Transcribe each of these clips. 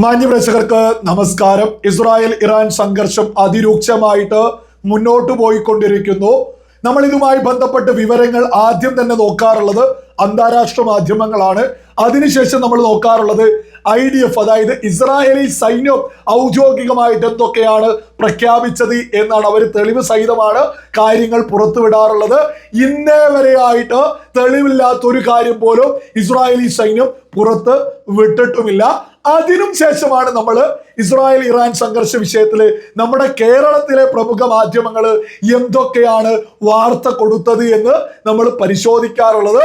മാന്യപ്രേക്ഷകർക്ക് നമസ്കാരം. Israel Iran സംഘർഷം അതിരൂക്ഷമായിട്ട് മുന്നോട്ട് പോയിക്കൊണ്ടിരിക്കുന്നു. നമ്മൾ ഇതുമായി ബന്ധപ്പെട്ട് വിവരങ്ങൾ ആദ്യം തന്നെ നോക്കാറുള്ളത് അന്താരാഷ്ട്ര മാധ്യമങ്ങളാണ്. അതിനുശേഷം നമ്മൾ നോക്കാറുള്ളത് ഐ ഡി എഫ് അതായത് ഇസ്രായേലി സൈന്യം ഔദ്യോഗികമായിട്ട് എന്തൊക്കെയാണ് പ്രഖ്യാപിച്ചത് എന്നാണ് അവർ തെളിവ് സഹിതമാണ് കാര്യങ്ങൾ പുറത്തുവിടാറുള്ളത്. ഇന്നേ വരെയായിട്ട് തെളിവില്ലാത്ത ഒരു കാര്യം പോലും ഇസ്രായേലി സൈന്യം പുറത്ത് വിട്ടിട്ടുമില്ല. അതിനും ശേഷമാണ് നമ്മൾ ഇസ്രായേൽ ഇറാൻ സംഘർഷ വിഷയത്തിൽ നമ്മുടെ കേരളത്തിലെ പ്രമുഖ മാധ്യമങ്ങൾ എന്തൊക്കെയാണ് വാർത്ത കൊടുത്തത് എന്ന് നമ്മൾ പരിശോധിക്കാറുള്ളത്.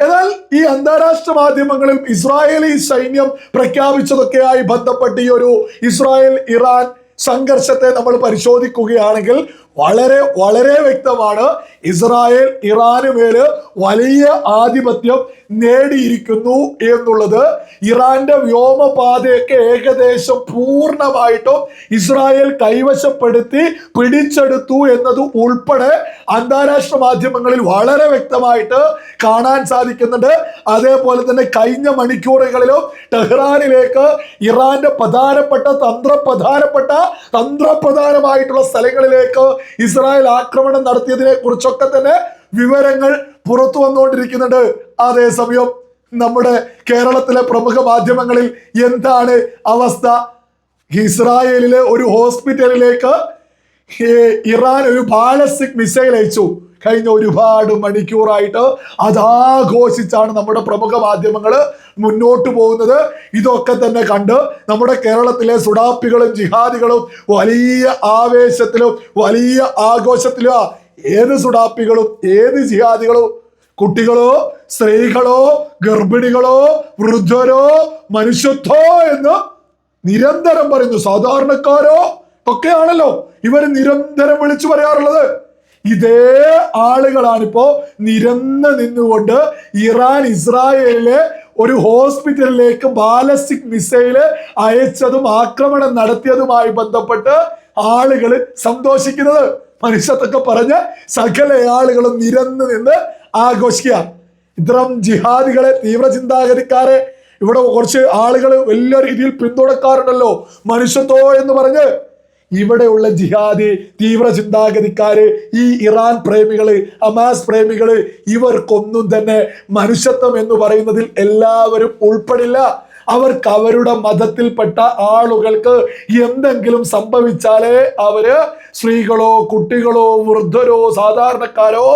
എന്നാൽ ഈ അന്താരാഷ്ട്ര മാധ്യമങ്ങളിൽ ഇസ്രായേലി സൈന്യം പ്രഖ്യാപിച്ചതൊക്കെയായി ബന്ധപ്പെട്ട് ഈ ഒരു ഇസ്രായേൽ ഇറാൻ സംഘർഷത്തെ നമ്മൾ പരിശോധിക്കുകയാണെങ്കിൽ വളരെ വളരെ വ്യക്തമാണ് ഇസ്രായേൽ ഇറാന് മേൽ വലിയ ആധിപത്യം നേടിയിരിക്കുന്നു എന്നുള്ളത് ഇറാന്റെ വ്യോമപാതയൊക്കെ ഏകദേശം പൂർണമായിട്ടും ഇസ്രായേൽ കൈവശപ്പെടുത്തി പിടിച്ചെടുത്തു എന്നത് ഉൾപ്പെടെ അന്താരാഷ്ട്ര മാധ്യമങ്ങളിൽ വളരെ വ്യക്തമായിട്ട് കാണാൻ സാധിക്കുന്നുണ്ട്. അതേപോലെ തന്നെ കഴിഞ്ഞ മണിക്കൂറുകളിലും ടെഹ്റാനിലേക്ക് ഇറാന്റെ പ്രധാനപ്പെട്ട തന്ത്രപ്രധാനപ്പെട്ട തന്ത്രപ്രധാനമായിട്ടുള്ള സ്ഥലങ്ങളിലേക്ക് ഇസ്രായേൽ ആക്രമണം നടത്തിയതിനെ കുറിച്ചൊക്കെ തന്നെ വിവരങ്ങൾ പുറത്തു വന്നുകൊണ്ടിരിക്കുന്നുണ്ട്. അതേസമയം നമ്മുടെ കേരളത്തിലെ പ്രമുഖ മാധ്യമങ്ങളിൽ എന്താണ് അവസ്ഥ? ഇസ്രായേലിലെ ഒരു ഹോസ്പിറ്റലിലേക്ക് ഇറാൻ ഒരു ബാലസ്റ്റിക് മിസൈൽ അയച്ചു. കഴിഞ്ഞ ഒരുപാട് മണിക്കൂറായിട്ട് അതാഘോഷിച്ചാണ് നമ്മുടെ പ്രമുഖ മാധ്യമങ്ങൾ മുന്നോട്ട് പോകുന്നത്. ഇതൊക്കെ തന്നെ കണ്ട് നമ്മുടെ കേരളത്തിലെ സുഡാപ്പികളും ജിഹാദികളും വലിയ ആവേശത്തിലും വലിയ ആഘോഷത്തിലും. ഏത് സുഡാപ്പികളും ഏത് ജിഹാദികളും കുട്ടികളോ സ്ത്രീകളോ ഗർഭിണികളോ വൃദ്ധരോ മനുഷ്യത്വോ എന്ന് നിരന്തരം പറയുന്നു. സാധാരണക്കാരോ ഒക്കെയാണല്ലോ ഇവർ നിരന്തരം വിളിച്ചു പറയാറുള്ളത്. ഇതേ ആളുകളാണിപ്പോ നിരന്ന് നിന്നുകൊണ്ട് ഇറാൻ ഇസ്രായേലിലെ ഒരു ഹോസ്പിറ്റലിലേക്ക് ബാലസ്റ്റിക് മിസൈൽ അയച്ചതും ആക്രമണം നടത്തിയതുമായി ബന്ധപ്പെട്ട് ആളുകൾ സന്തോഷിക്കുന്നത്. മനുഷ്യത്തൊക്കെ പറഞ്ഞ് സകല ആളുകളും നിരന്ന് നിന്ന് ആഘോഷിക്കുക. ഇത്തരം ജിഹാദികളെ തീവ്ര ചിന്താഗതിക്കാരെ ഇവിടെ കുറച്ച് ആളുകൾ വലിയ രീതിയിൽ പിന്തുണക്കാറുണ്ടല്ലോ. മനുഷ്യത്വോ എന്ന് പറഞ്ഞ് ഇവിടെയുള്ള ജിഹാദി തീവ്ര ചിന്താഗതിക്കാര് ഈ ഇറാൻ പ്രേമികൾ അമാസ് പ്രേമികൾ ഇവർക്കൊന്നും തന്നെ മനുഷ്യത്വം എന്ന് പറയുന്നതിൽ എല്ലാവരും ഉൾപ്പെടില്ല. അവർക്ക് അവരുടെ മതത്തിൽപ്പെട്ട ആളുകൾക്ക് എന്തെങ്കിലും സംഭവിച്ചാലേ അവർ സ്ത്രീകളോ കുട്ടികളോ വൃദ്ധരോ സാധാരണക്കാരോ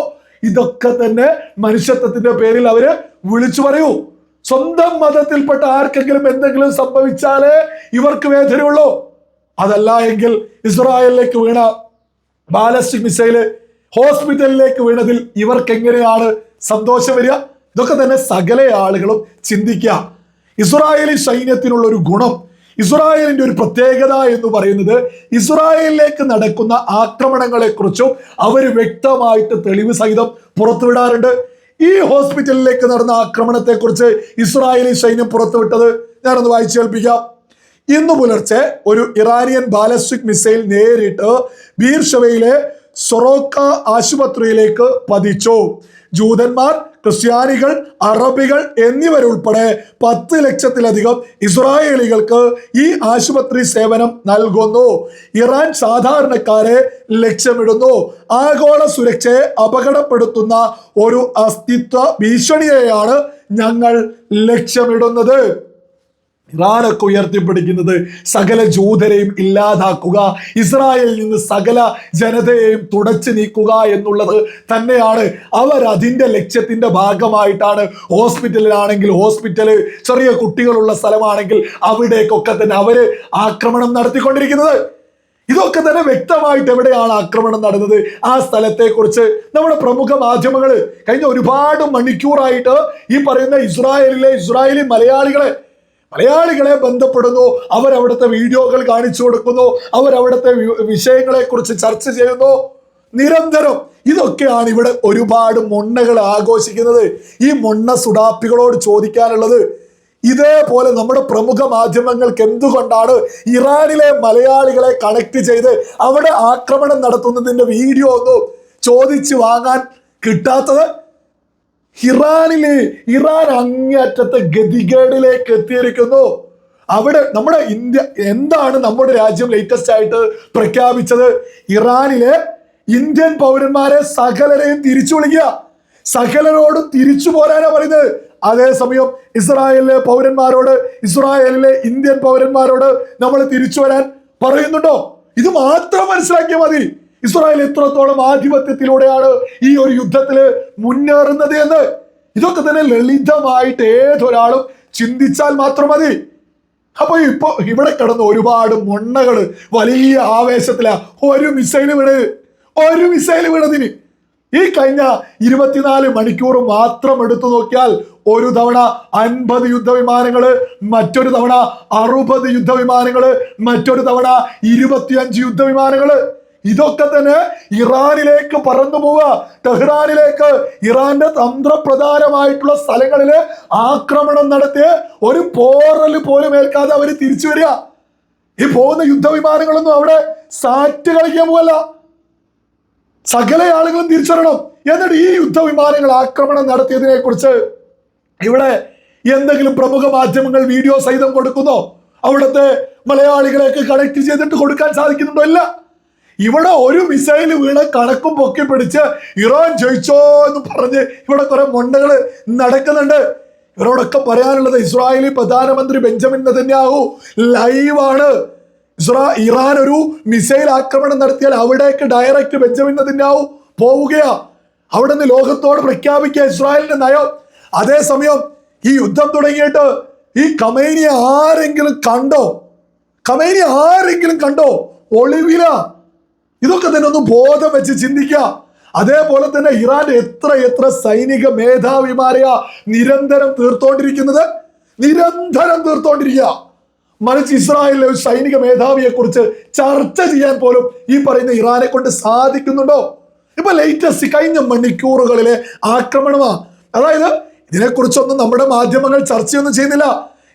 ഇതൊക്കെ തന്നെ മനുഷ്യത്വത്തിന്റെ പേരിൽ അവർ വിളിച്ചു പറയൂ. സ്വന്തം മതത്തിൽപ്പെട്ട ആർക്കെങ്കിലും എന്തെങ്കിലും സംഭവിച്ചാലേ ഇവർക്ക് വേദനയുള്ളൂ. അതല്ല എങ്കിൽ ഇസ്രായേലിലേക്ക് വീണ ബാലസ്റ്റിക് മിസൈൽ ഹോസ്പിറ്റലിലേക്ക് വീണതിൽ ഇവർക്ക് എങ്ങനെയാണ് സന്തോഷം വരിക? ഇതൊക്കെ തന്നെ സകല ആളുകളും ചിന്തിക്കുക. ഇസ്രായേലി സൈന്യത്തിനുള്ള ഒരു ഗുണം ഇസ്രായേലിന്റെ ഒരു പ്രത്യേകത എന്ന് പറയുന്നത് ഇസ്രായേലിലേക്ക് നടക്കുന്ന ആക്രമണങ്ങളെ കുറിച്ചും അവർ വ്യക്തമായിട്ട് തെളിവ് സഹിതം പുറത്തുവിടാറുണ്ട്. ഈ ഹോസ്പിറ്റലിലേക്ക് നടന്ന ആക്രമണത്തെ കുറിച്ച് ഇസ്രായേലി സൈന്യം പുറത്തുവിട്ടത് ഞാനൊന്ന് വായിച്ചു കേൾപ്പിക്കാം. ഇന്ന് പുലർച്ചെ ഒരു ഇറാനിയൻ ബാലസ്റ്റിക് മിസൈൽ നേരിട്ട് ബീർഷവയിലെ സൊറോക്ക ആശുപത്രിയിലേക്ക് പതിച്ചു. ജൂതന്മാർ ക്രിസ്ത്യാനികൾ അറബികൾ എന്നിവരുൾപ്പെടെ പത്ത് ലക്ഷത്തിലധികം ഇസ്രായേലികൾക്ക് ഈ ആശുപത്രി സേവനം നൽകുന്നു. ഇറാൻ സാധാരണക്കാരെ ലക്ഷ്യമിടുന്നു. ആഗോള സുരക്ഷയെ അപകടപ്പെടുത്തുന്ന ഒരു അസ്തിത്വ ഭീഷണിയെയാണ് ഞങ്ങൾ ലക്ഷ്യമിടുന്നത്. ഇറാനൊക്കെ ഉയർത്തിപ്പിടിക്കുന്നത് സകല ജൂതരെയും ഇല്ലാതാക്കുക ഇസ്രായേലിൽ നിന്ന് സകല ജനതയെയും തുടച്ചു നീക്കുക എന്നുള്ളത് തന്നെയാണ്. അവർ അതിന്റെ ലക്ഷ്യത്തിന്റെ ഭാഗമായിട്ടാണ് ഹോസ്പിറ്റലിലാണെങ്കിൽ ഹോസ്പിറ്റൽ ചെറിയ കുട്ടികളുള്ള സ്ഥലമാണെങ്കിൽ അവിടേക്കൊക്കെ തന്നെ അവർ ആക്രമണം നടത്തിക്കൊണ്ടിരിക്കുന്നത്. ഇതൊക്കെ തന്നെ വ്യക്തമായിട്ട് എവിടെയാണ് ആക്രമണം നടന്നത്? ആ സ്ഥലത്തെക്കുറിച്ച് നമ്മുടെ പ്രമുഖ മാധ്യമങ്ങൾ കഴിഞ്ഞ ഒരുപാട് മണിക്കൂറായിട്ട് ഈ പറയുന്ന ഇസ്രായേലിലെ ഇസ്രായേലി മലയാളികളെ മലയാളികളെ ബന്ധപ്പെടുന്നു അവരവിടുത്തെ വീഡിയോകൾ കാണിച്ചു കൊടുക്കുന്നു അവരവിടുത്തെ വി- വിഷയങ്ങളെ കുറിച്ച് ചർച്ച ചെയ്യുന്നു. നിരന്തരം ഇതൊക്കെയാണ് ഇവിടെ ഒരുപാട് മൊണ്ണകൾ ആഘോഷിക്കുന്നത്. ഈ മൊണ്ണ സുഡാപ്പികളോട് ചോദിക്കാനുള്ളത് ഇതേപോലെ നമ്മുടെ പ്രമുഖ മാധ്യമങ്ങൾക്ക് എന്തുകൊണ്ടാണ് ഇറാനിലെ മലയാളികളെ കണക്ട് ചെയ്ത് അവിടെ ആക്രമണം നടത്തുന്നതിന്റെ വീഡിയോ ഒന്നും ചോദിച്ചു വാങ്ങാൻ കിട്ടാത്തത്? ഇറാനിൽ ഇറാൻ അങ്ങേയറ്റത്തെ ഗതികേടിലേക്ക് എത്തിയിരിക്കുന്നു. അവിടെ നമ്മുടെ ഇന്ത്യ എന്താണ് നമ്മുടെ രാജ്യം ലേറ്റസ്റ്റ് ആയിട്ട് പ്രഖ്യാപിച്ചത്? ഇറാനിലെ ഇന്ത്യൻ പൗരന്മാരെ സകലരെയും തിരിച്ചു വിളിക്കുക. സകലരോടും തിരിച്ചു പോരാനാ പറയുന്നത്. അതേസമയം ഇസ്രായേലിലെ പൗരന്മാരോട് ഇസ്രായേലിലെ ഇന്ത്യൻ പൗരന്മാരോട് നമ്മൾ തിരിച്ചു വരാൻ പറയുന്നുണ്ടോ? ഇത് മാത്രം മനസ്സിലാക്കിയാൽ മതി. ഇസ്രായേൽ എത്രത്തോളം ആധിപത്യത്തിലൂടെയാണ് ഈ ഒരു യുദ്ധത്തിൽ മുന്നേറുന്നത് എന്ന്? ഇതൊക്കെ തന്നെ ലളിതമായിട്ട് ഏതൊരാളും ചിന്തിച്ചാൽ മാത്രം മതി. അപ്പൊ ഇപ്പൊ ഇവിടെ കിടന്ന് ഒരുപാട് മൊണ്ണകൾ വലിയ ആവേശത്തിലാ. ഒരു മിസൈൽ വീണ് ഒരു മിസൈൽ വീണതിന് ഈ കഴിഞ്ഞ ഇരുപത്തിനാല് മണിക്കൂർ മാത്രം എടുത്തു നോക്കിയാൽ ഒരു തവണ അൻപത് യുദ്ധവിമാനങ്ങൾ മറ്റൊരു തവണ അറുപത് യുദ്ധവിമാനങ്ങൾ മറ്റൊരു തവണ ഇരുപത്തിയഞ്ച് യുദ്ധവിമാനങ്ങൾ. ഇതൊക്കെ തന്നെ ഇറാനിലേക്ക് പറന്നു പോവുക. ടെഹ്റാനിലേക്ക് ഇറാന്റെ തന്ത്രപ്രധാനമായിട്ടുള്ള സ്ഥലങ്ങളിൽ ആക്രമണം നടത്തി ഒരു പോറൽ പോലും ഏൽക്കാതെ അവർ തിരിച്ചു വരിക. ഈ പോകുന്ന യുദ്ധവിമാനങ്ങളൊന്നും അവിടെ സാറ്റ് കളിക്കാൻ പോവല്ല. സകല ആളുകളും തിരിച്ചറിയണം എന്നിട്ട് ഈ യുദ്ധവിമാനങ്ങൾ ആക്രമണം നടത്തിയതിനെ കുറിച്ച് ഇവിടെ എന്തെങ്കിലും പ്രമുഖ മാധ്യമങ്ങൾ വീഡിയോ സഹിതം കൊടുക്കുന്നോ? അവിടുത്തെ മലയാളികളെയൊക്കെ കണക്ട് ചെയ്തിട്ട് കൊടുക്കാൻ സാധിക്കുന്നുണ്ടോ? ഇല്ല. ഇവിടെ ഒരു മിസൈൽ വീണ് കണക്കും പൊക്കി പിടിച്ച് ഇറാൻ ജയിച്ചോ എന്ന് പറഞ്ഞ് ഇവിടെ കുറെ മൊണ്ടകൾ നടക്കുന്നുണ്ട്. ഇവരോടൊക്കെ പറയാനുള്ളത് ഇസ്രായേലി പ്രധാനമന്ത്രി ബെഞ്ചമിൻ നെതന്യാഹു ലൈവാണ് ഇസ്രാ ഇറാൻ ഒരു മിസൈൽ ആക്രമണം നടത്തിയാൽ അവിടേക്ക് ഡയറക്റ്റ് ബെഞ്ചമിൻ നെതന്യാഹു പോവുകയാ. അവിടെ നിന്ന് ലോകത്തോട് പ്രഖ്യാപിക്കുക ഇസ്രായേലിന്റെ നയം. അതേസമയം ഈ യുദ്ധം തുടങ്ങിയിട്ട് ഈ കമേനിയെ ആരെങ്കിലും കണ്ടോ? കമേനി ആരെങ്കിലും കണ്ടോ? ഒളിവില. ഇതൊക്കെ തന്നെ ഒന്ന് ബോധം വെച്ച് ചിന്തിക്കുക. അതേപോലെ തന്നെ ഇറാൻ എത്ര എത്ര സൈനിക മേധാവിമാരെയാ നിരന്തരം തീർത്തോണ്ടിരിക്കുന്നത്? നിരന്തരം തീർത്തോണ്ടിരിക്കുക. മറിച്ച് ഇസ്രായേലിലെ ഒരു സൈനിക മേധാവിയെ കുറിച്ച് ചർച്ച ചെയ്യാൻ പോലും ഈ പറയുന്ന ഇറാനെ കൊണ്ട് സാധിക്കുന്നുണ്ടോ? ഇപ്പൊ ലേറ്റസ്റ്റ് കഴിഞ്ഞ മണിക്കൂറുകളിലെ ആക്രമണമാ. അതായത് ഇതിനെക്കുറിച്ചൊന്നും നമ്മുടെ മാധ്യമങ്ങൾ ചർച്ചയൊന്നും ചെയ്യുന്നില്ല.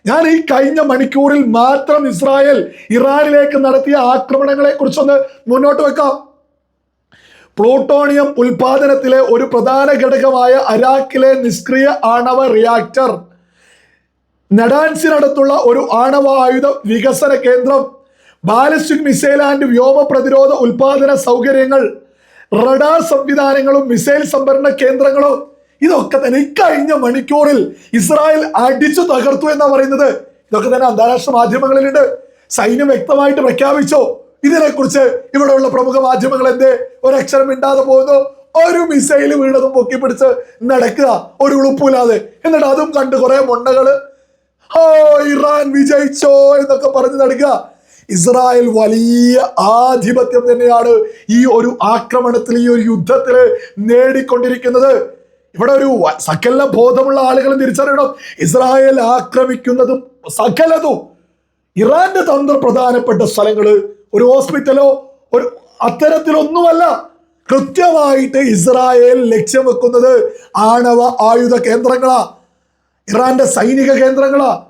ഞാൻ ഈ കഴിഞ്ഞ മണിക്കൂറിൽ മാത്രം ഇസ്രായേൽ ഇറാനിലേക്ക് നടത്തിയ ആക്രമണങ്ങളെ കുറിച്ചൊന്ന് മുന്നോട്ട് വെക്കാം. പ്ലൂട്ടോണിയം ഉൽപാദനത്തിലെ ഒരു പ്രധാന ഘടകമായ അരാക്കിലെ നിഷ്ക്രിയ ആണവ റിയാക്ടർ നഡാൻസിനടുത്തുള്ള ഒരു ആണവ ആയുധ വികസന കേന്ദ്രം. ബാലിസ്റ്റിക് മിസൈൽ ആൻഡ് വ്യോമ പ്രതിരോധ ഉൽപാദന സൗകര്യങ്ങൾ. റഡാർ സംവിധാനങ്ങളും മിസൈൽ സംഭരണ കേന്ദ്രങ്ങളും. ഇതൊക്കെ തന്നെ ഇക്കഴിഞ്ഞ മണിക്കൂറിൽ ഇസ്രായേൽ അടിച്ചു തകർത്തു എന്നാ പറയുന്നത്. ഇതൊക്കെ തന്നെ അന്താരാഷ്ട്ര മാധ്യമങ്ങളിലുണ്ട്. സൈന്യം വ്യക്തമായിട്ട് പ്രഖ്യാപിച്ചോ. ഇതിനെക്കുറിച്ച് ഇവിടെയുള്ള പ്രമുഖ മാധ്യമങ്ങൾ എന്തേ? ഒരക്ഷരം മിണ്ടാതെ പോകുന്നു. ഒരു മിസൈൽ വീണതും പൊക്കി പിടിച്ച് നടക്കുക. ഒരു ഉളുപ്പില്ലാതെ. എന്നിട്ട് അതും കണ്ട് കുറെ മൊണ്ണകൾ ഓ ഇറാൻ വിജയിച്ചോ എന്നൊക്കെ പറഞ്ഞ് നടക്കുക. ഇസ്രായേൽ വലിയ ആധിപത്യം തന്നെയാണ് ഈ ഒരു ആക്രമണത്തിൽ ഈ ഒരു യുദ്ധത്തിൽ നേടിക്കൊണ്ടിരിക്കുന്നത്. ഇവിടെ ഒരു സകല ബോധമുള്ള ആളുകളും തിരിച്ചറിയണം. ഇസ്രായേൽ ആക്രമിക്കുന്നതും സകലതും. ഇറാന്റെ തന്ത്ര പ്രധാനപ്പെട്ട സ്ഥലങ്ങൾ ഒരു ഹോസ്പിറ്റലോ ഒരു അത്തരത്തിലൊന്നുമല്ല. കൃത്യമായിട്ട് ഇസ്രായേൽ ലക്ഷ്യം വെക്കുന്നത് ആണവ ആയുധ കേന്ദ്രങ്ങളാ. ഇറാന്റെ സൈനിക കേന്ദ്രങ്ങളാ.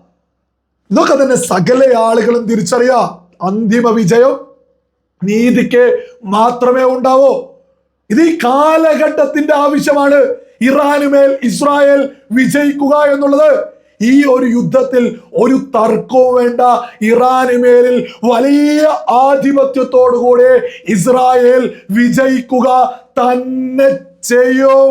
ഇതൊക്കെ തന്നെ സകല ആളുകളും തിരിച്ചറിയാം. അന്തിമ വിജയം നീതിക്ക് മാത്രമേ ഉണ്ടാവൂ. ഇത് ഈ കാലഘട്ടത്തിന്റെ ആവശ്യമാണ് ഇറാനുമേൽ ഇസ്രായേൽ വിജയിക്കുക എന്നുള്ളത്. ഈ ഒരു യുദ്ധത്തിൽ ഒരു തർക്കവും വേണ്ട. ഇറാനുമേലിൽ വലിയ ആധിപത്യത്തോടുകൂടെ ഇസ്രായേൽ വിജയിക്കുക തന്നെ ചെയ്യും.